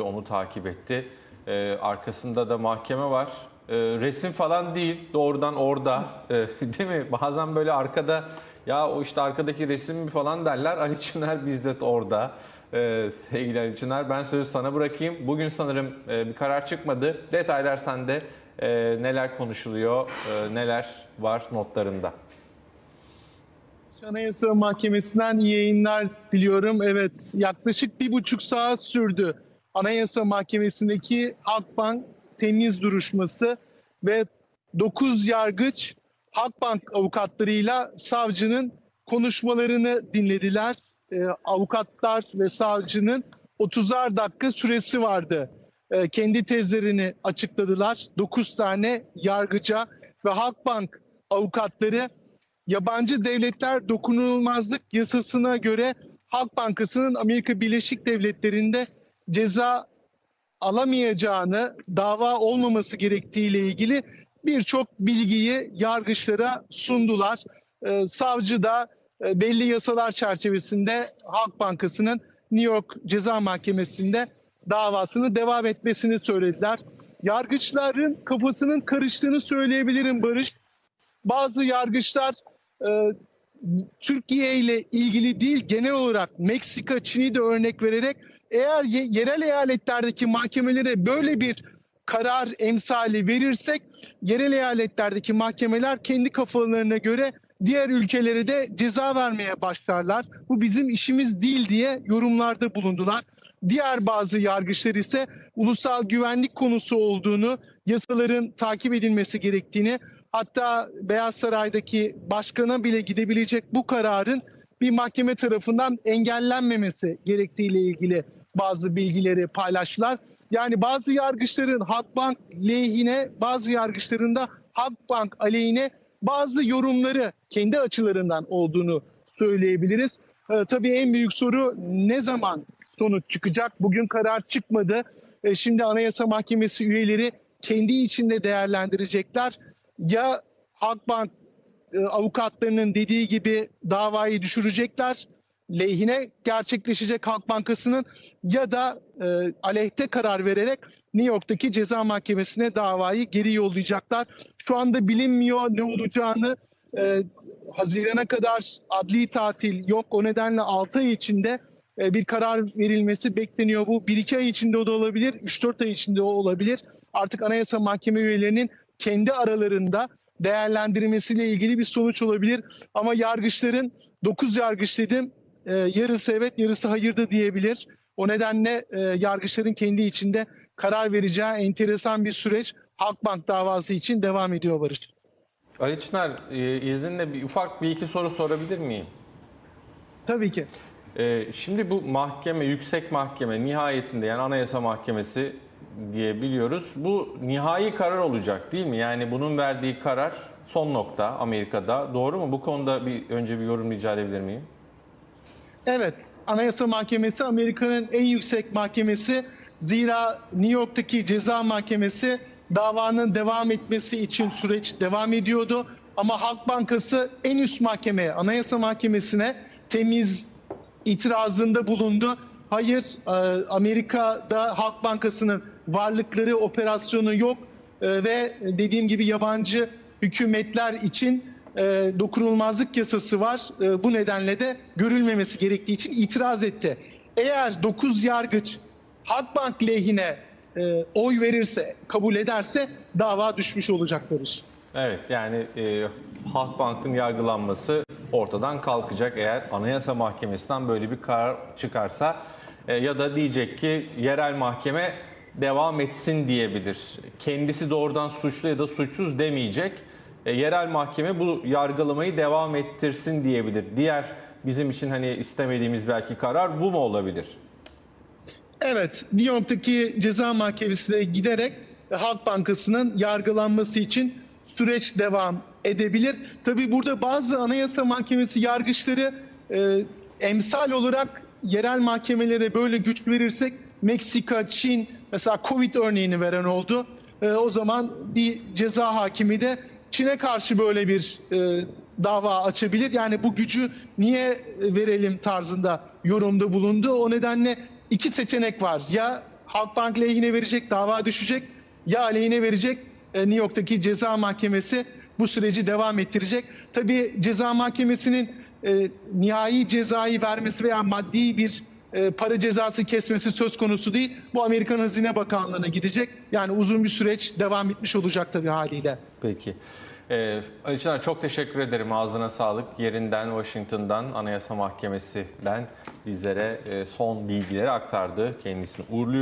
onu takip etti. Ee, arkasında da mahkeme var. Ee, resim falan değil, doğrudan orada. Ee, değil mi? Bazen böyle arkada ya o işte arkadaki resim mi falan derler. Ali Çınar bizzat orada. Ee, sevgili Ali Çınar ben sözü sana bırakayım. Bugün sanırım e, bir karar çıkmadı. Detaylar sende. Ee, neler konuşuluyor, e, neler var notlarında. Anayasa Mahkemesi'nden iyi yayınlar diliyorum. Evet, yaklaşık bir buçuk saat sürdü Anayasa Mahkemesi'ndeki Halkbank temiz duruşması ve 9 yargıç Halkbank avukatlarıyla savcının konuşmalarını dinlediler. Ee, avukatlar ve savcının 30'ar dakika süresi vardı. Ee, kendi tezlerini açıkladılar. 9 tane yargıca ve Halkbank avukatları yabancı devletler dokunulmazlık yasasına göre Halk Bankası'nın Amerika Birleşik Devletleri'nde ceza alamayacağını, dava olmaması gerektiğiyle ilgili birçok bilgiyi yargıçlara sundular. Ee, savcı da e, belli yasalar çerçevesinde Halk Bankası'nın New York Ceza Mahkemesi'nde davasını devam etmesini söylediler. Yargıçların kafasının karıştığını söyleyebilirim Barış bazı yargıçlar e, Türkiye ile ilgili değil genel olarak Meksika, Çin'i de örnek vererek eğer ye- yerel eyaletlerdeki mahkemelere böyle bir karar emsali verirsek yerel eyaletlerdeki mahkemeler kendi kafalarına göre diğer ülkelere de ceza vermeye başlarlar. Bu bizim işimiz değil diye yorumlarda bulundular. Diğer bazı yargıçlar ise ulusal güvenlik konusu olduğunu, yasaların takip edilmesi gerektiğini, hatta Beyaz Saray'daki başkana bile gidebilecek bu kararın bir mahkeme tarafından engellenmemesi gerektiğiyle ilgili bazı bilgileri paylaştılar. Yani bazı yargıçların Halkbank lehine, bazı yargıçların da Halkbank aleyhine bazı yorumları kendi açılarından olduğunu söyleyebiliriz. Ee, tabii en büyük soru ne zaman sonuç çıkacak? Bugün karar çıkmadı. Ee, şimdi Anayasa Mahkemesi üyeleri kendi içinde değerlendirecekler. Ya Halkbank e, avukatlarının dediği gibi davayı düşürecekler lehine gerçekleşecek Halk Bankası'nın ya da e, aleyhte karar vererek New York'taki ceza mahkemesine davayı geri yollayacaklar. Şu anda bilinmiyor ne olacağını. E, Haziran'a kadar adli tatil yok. O nedenle 6 ay içinde e, bir karar verilmesi bekleniyor. Bu 1-2 ay içinde o da olabilir, 3-4 ay içinde o olabilir. Artık Anayasa Mahkeme üyelerinin kendi aralarında değerlendirmesiyle ilgili bir sonuç olabilir. Ama yargıçların 9 yargıç dedim e, yarısı evet yarısı hayır da diyebilir. O nedenle e, yargıçların kendi içinde karar vereceği enteresan bir süreç Halkbank davası için devam ediyor Barış. Ali Çınar e, izninle bir, ufak bir iki soru sorabilir miyim? Tabii ki. Ee, şimdi bu mahkeme, yüksek mahkeme nihayetinde yani Anayasa Mahkemesi diye biliyoruz. Bu nihai karar olacak değil mi? Yani bunun verdiği karar son nokta Amerika'da. Doğru mu? Bu konuda bir önce bir yorum rica edebilir miyim? Evet, Anayasa Mahkemesi Amerika'nın en yüksek mahkemesi. Zira New York'taki ceza mahkemesi davanın devam etmesi için süreç devam ediyordu. Ama Halk Bankası en üst mahkemeye, Anayasa Mahkemesi'ne temiz itirazında bulundu. Hayır, e, Amerika'da Halk Bankası'nın varlıkları, operasyonu yok E, ve dediğim gibi yabancı hükümetler için e, dokunulmazlık yasası var. E, bu nedenle de görülmemesi gerektiği için itiraz etti. Eğer 9 yargıç Halkbank lehine e, oy verirse, kabul ederse dava düşmüş olacaklardır. Evet yani e, Halkbank'ın yargılanması ortadan kalkacak eğer Anayasa Mahkemesi'nden böyle bir karar çıkarsa E, ya da diyecek ki yerel mahkeme devam etsin diyebilir. Kendisi doğrudan suçlu ya da suçsuz demeyecek. E, yerel mahkeme bu yargılamayı devam ettirsin diyebilir. Diğer bizim için hani istemediğimiz belki karar bu mu olabilir? Evet, New York'taki ceza mahkemesine giderek Halk Bankası'nın yargılanması için süreç devam edebilir. Tabii burada bazı Anayasa Mahkemesi yargıçları e, emsal olarak yerel mahkemelere böyle güç verirsek Meksika, Çin mesela Covid örneğini veren oldu. E, o zaman bir ceza hakimi de Çin'e karşı böyle bir e, dava açabilir. Yani bu gücü niye verelim tarzında yorumda bulundu. O nedenle iki seçenek var. Ya Halkbank lehine verecek, dava düşecek ya aleyhine verecek e, New York'taki ceza mahkemesi bu süreci devam ettirecek. Tabii ceza mahkemesinin e, nihai cezayı vermesi veya maddi bir e, para cezası kesmesi söz konusu değil. Bu Amerikan Hazine Bakanlığı'na gidecek. Yani uzun bir süreç devam etmiş olacak tabii haliyle. Peki. Ee, Ali çok teşekkür ederim. Ağzına sağlık. Yerinden, Washington'dan, Anayasa Mahkemesi'den bizlere e, son bilgileri aktardı. Kendisini uğurluyoruz.